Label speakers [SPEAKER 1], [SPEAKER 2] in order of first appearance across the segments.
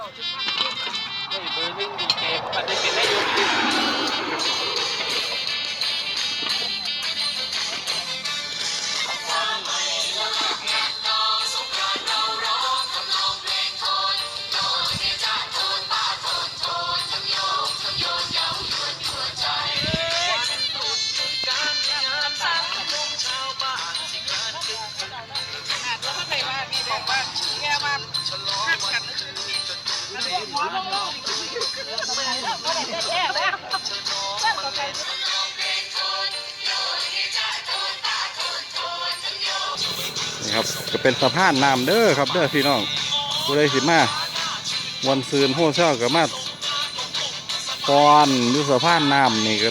[SPEAKER 1] ได้เบอร์หนึ่งดีเจมันได้เป็น
[SPEAKER 2] ครับก็เป็นสะพานน้ำเด้อครับเด้อพี่น้องผู้ใดสิมาวันซืนโฮเซลก็มาตอนอยู่สะพานน้ำนี่ก็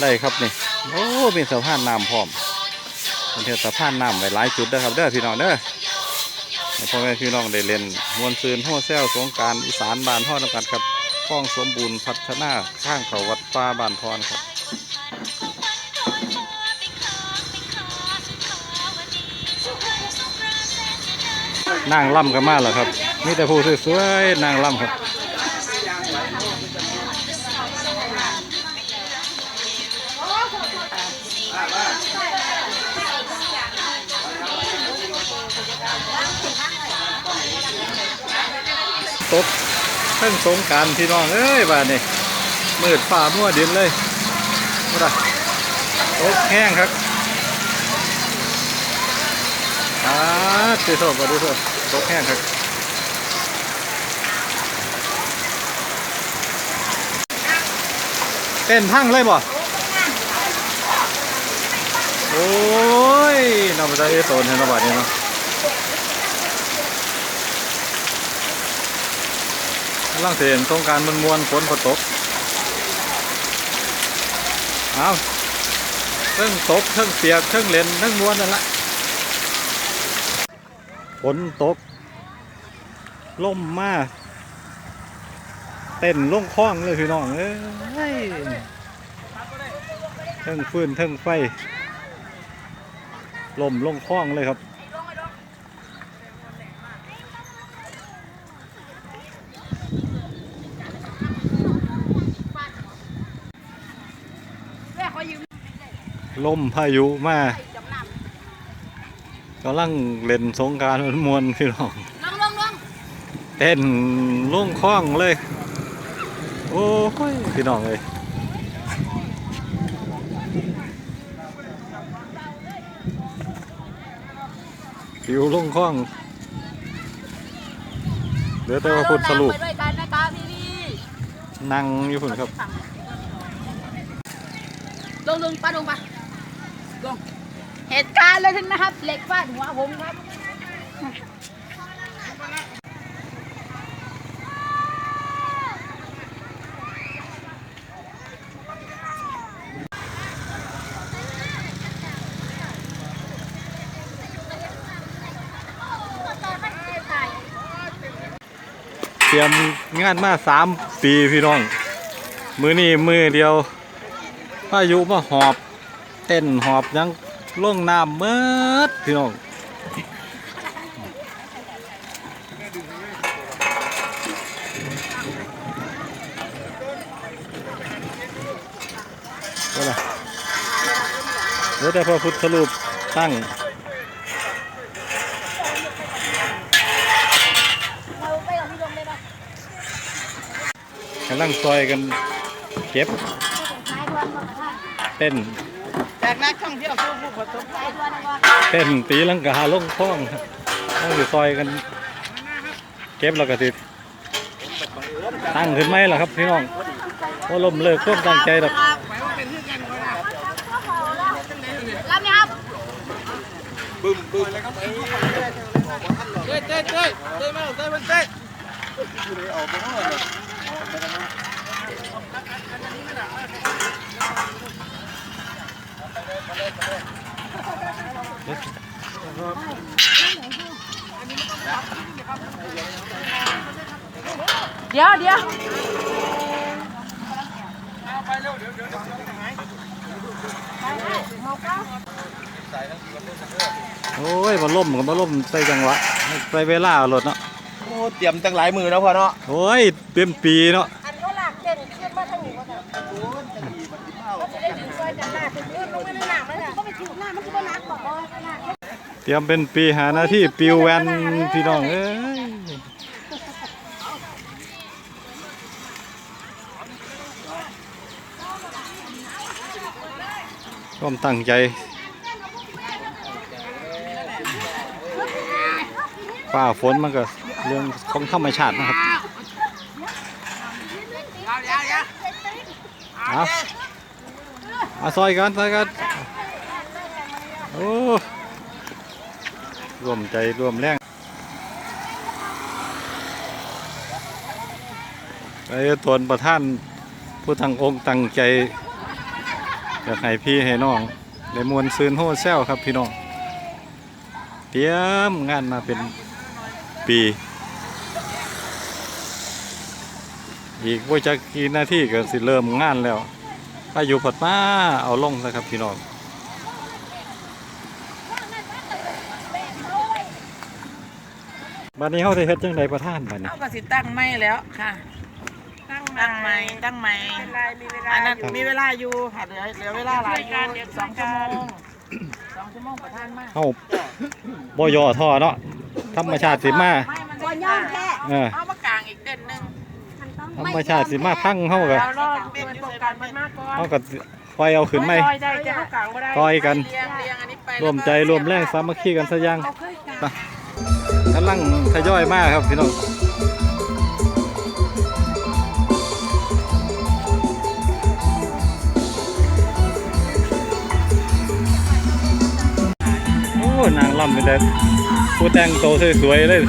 [SPEAKER 2] ได้ครับนี่โอ้มีสะพานน้ำพร้อมเป็นเทสะพานน้ำไว้หลายจุดเด้อครับเด้อพี่น้องเด้อพ่อแม่พี่น้องได้เล่นมวนซืนโฮเซลสงการอีสานบานท่อนำกันครับคลองสมบูรณ์พัฒนาข้างเขาวัดป้าบานทอนครับ นางล่ำกันมาแล้วครับมีแต่ผู้สวยๆนางล่ำครับตกเพิ่งสงการพี่น้องเอ้ยบ้านนี่มืดฝ่ามั่วดินเลยมาดตกแห้งครับอ่าดูโทษดูโทษ ตกแห้งครับเต้นพังเลยบ่โอ้ยนำไปได้โซนเห็นระบาดนี่เนาะกำลังเสียนตรงการมันมวนฝนฝนตกเอาเพิ่งตกเพิ่งเปียกเพิ่งเลนเพิ่งมวนนั่นแหละ ฝนตกล่มมาเต้นล่งคล้องเลยพี่น้องเอ้ยเทั้งฟืนเทั้งไฟล่มล่งคล้องเลยครับลมพายุมา กำลังเล่นสงกรารมันมวนพี่น้อง
[SPEAKER 3] ลงลงลง
[SPEAKER 2] เต้นลงคล้องเลย โอ้ยพี่น้องเลยฟิวลงคล้องเหลือแต่ว่าพุทธสรุป
[SPEAKER 3] ไปด้วยกันนะคะพี่พี่
[SPEAKER 2] นั่งอยู่พุ่นครับ
[SPEAKER 3] ลงลงปะลงปะลง เหตุการณ์เลยถึงนะครับเหล็กฟาดหัวผมครับ
[SPEAKER 2] เตรียมงานมาสามปีพี่น้อง มือนี่มือเดียวพายุมาหอบ เต้นหอบยัง ลงน้ำเมิดพี่น้องก็ล่ะเหลือแต่พระพุทธรูปตั้ง
[SPEAKER 3] เราไปกับพี่ลงเลยนะ
[SPEAKER 2] กำลังซอยกันเก็บเต้น
[SPEAKER 1] จากนักท่องเที่ยวผู้ผู้ประสบ
[SPEAKER 3] ท้ายด้วยนะว่า
[SPEAKER 2] เต้นตีลังกาลงคล้องครับต้องอยู่ซอยกัน เก็บแล้วก็ติดตั้งขึ้นไหมล่ะครับพี่น้องโอ้ลมเลิกควบตั้งใจดอก
[SPEAKER 3] รับไหมครับ
[SPEAKER 1] เต้ยเต้ยเต้ยเต้ยมาเต้ยมันเต้ย
[SPEAKER 3] เดี๋ยวเดี๋ยว
[SPEAKER 2] โอ้ยมาล่มกับมาล่มใส่จังหวะใส่เวลาเอารถเนาะ
[SPEAKER 3] โอ้
[SPEAKER 1] เตรียมตั้งหลายมือแล้วพ่อเนาะ
[SPEAKER 2] โอ้ยเต็มปีเนาะ เตรียมเป็นปีหาหน้าที่ปิวแวนพี่น้องเอ้ยร่วมตั้งใจฟ้าฝนมันก็เรื่องของธรรมชาตินะครับเอาเอาซอยกันซอยกันโอ้ ร่วมใจร่วมแรงไปทวนประท่านผู้ทางองค์ตั้งใจอยากให้พี่ให้น้องได้มวนซื้นโฮเซลครับพี่น้องเตรียมงานมาเป็นปี อีกว่าจะกี่นาทีก็สิเริ่มงานแล้วพายุผดมาเอาลงนะครับพี่น้อง บัดนี้เขาได้เฮ็ดจังไดประท่านบัดนี้
[SPEAKER 4] เอาก็สิตั้งไม่แล้วค่ะ ตั้งไม่ตั้งไม่อันนั้นมีเวลาอยู่ค่ะเหลือเหลือเวลาหลายอยู่สองชั่วโมงสองชั่วโมงประทานมาก
[SPEAKER 2] เฮาบ่ย่อท่อเนาะธรรมชาติสิมา
[SPEAKER 4] ไม่มัน
[SPEAKER 3] บ่ย่อมแค่
[SPEAKER 2] เออ
[SPEAKER 4] เอามากลางอีกเด่นหนึ่ง
[SPEAKER 2] ธรรมชาติสิมาพังเฮาก็
[SPEAKER 4] เรารอเป็นโครงการมันมากก่อน
[SPEAKER 2] เฮาก็คอยเอาขึ้นไหม
[SPEAKER 4] ใช่ใช่จะเข้ากลางบ่ได้
[SPEAKER 2] ต่อยกัน
[SPEAKER 4] เรียงเรียงอันนี้ไป
[SPEAKER 2] ร่วมใจร่วมแรงสามัคคีกันซะอย่างไป กำลังทยอยมากครับพี่น้องโอ้นางล่ำเป็นแต่ผู้แต่งโตสวยๆเลย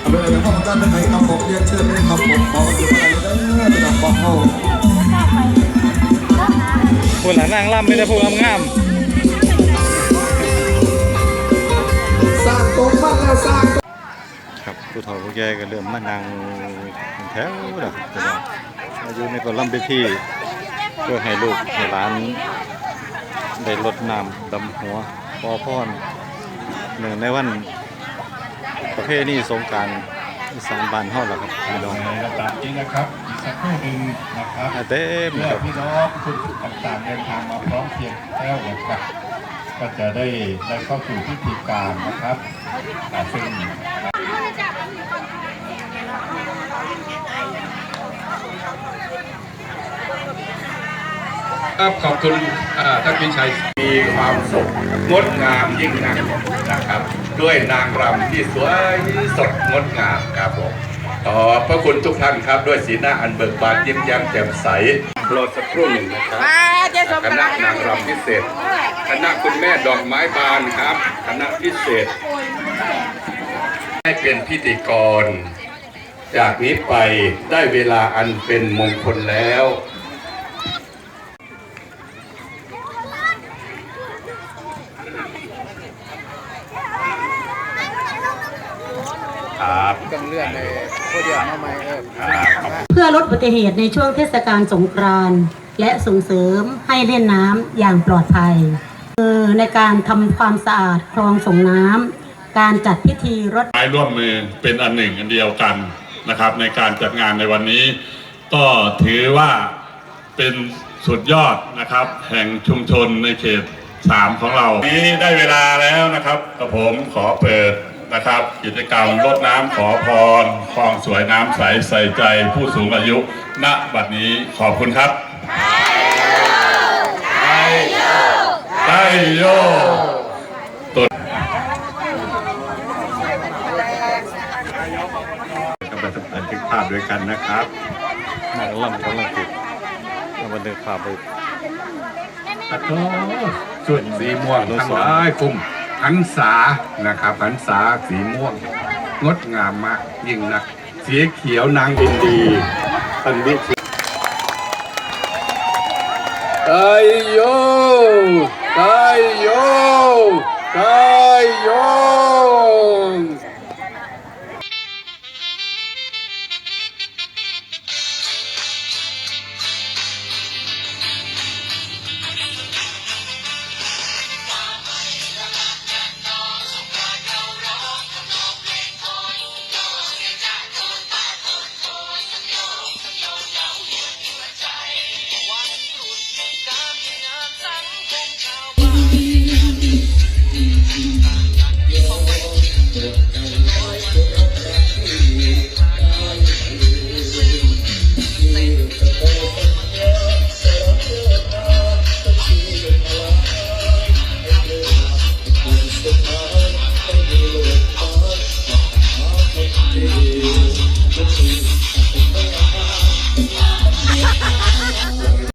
[SPEAKER 5] เอาไปเลยนะครับอาจารย์เป็นครับผมเรียนเชิญเลยครับผมขอมาดูอะไรได้เป็นอันบอกเขา
[SPEAKER 2] ผู้หลังนางล่ำไม่ได้ผู้งาม
[SPEAKER 5] สร้างตรงมันแล้วสร้าง
[SPEAKER 2] ครับผู้เฒ่าผู้แก่ก็เริ่มมานั่งแถวล้วครับพี่น้อายุในก็ล่ำไปที่เพื่อให้ลูกให้หลานได้ลดน้ำดำหัวพอพรหนึ่งในวันประเพณีสงการ อีสานบ้านเฮาล่ะครับพี่น้อง
[SPEAKER 6] ในระดับนี้นะครับอีกสักครู่หนึ่งนะครับ
[SPEAKER 2] อ่าเต็ม
[SPEAKER 6] เพื่อ
[SPEAKER 2] ครับ
[SPEAKER 6] พี่น้องทุกต่างๆเดินทางมาพร้อมเพรียงแล้วนะครับ ก็จะได้ได้เข้าสู่พิธีการนะครับอ่าซึ่ง
[SPEAKER 7] ครับขอบคุณอ่าท่านพิชัยมีความสุขงดงามยิ่งนักนะครับ ด้วยนางรำที่สวยสดงดงามครับผมขอบพระคุณทุกท่านครับ ด้วยสีหน้าอันเบิกบานยิ้มแย้มแจ่มใสรอสักครู่หนึ่งนะครับ
[SPEAKER 4] มาเจ๊ชม
[SPEAKER 7] ค
[SPEAKER 4] กัน
[SPEAKER 7] ณะ
[SPEAKER 4] นะ
[SPEAKER 7] นางรำพิเศษคณะคุณแม่ดอกไม้บานครับคณะพิเศษ ให้เป็นพิธีกร จากนี้ไปได้เวลาอันเป็นมงคลแล้ว ครับ
[SPEAKER 1] ต้องเลื่อนในโคเดียวมาใหม่เออ
[SPEAKER 8] เพื่อลดอุ บัติเหตุในช่วงเทศกาลสงกรานต์และส่งเสริมให้เล่นน้ำอย่างปลอดภัยคือในการทำความสะอาดคลองส่งน้ำการจัดพิธีรด
[SPEAKER 9] ไม้ร่วมมือเป็นอันหนึ่งอันเดียวกันนะครับ ในการจัดงานในวันนี้ ก็ถือว่าเป็นสุดยอดนะครับ แห่งชุมชนในเขตสามของเรา นี้ได้เวลาแล้วนะครับกับผมขอเปิด นะครับกิจกรรมรดน้ำขอพรคลองสวยน้ำใสใส่ใจผู้สูงอายุ ณบัดนี้ขอบคุณครับไทยไทยโย
[SPEAKER 2] กำลังบันทึกภาพด้วยกันนะครับนางล่ำกำลังติดเอาบันทึกภาพไป
[SPEAKER 7] โอ้โหสุดสีม่วงทั้งหลายกลุ่ม หันษานะครับหันษาสีม่วง งดงามมากยิ่งนักสีเขียวนางอินดีอันวิชิตไ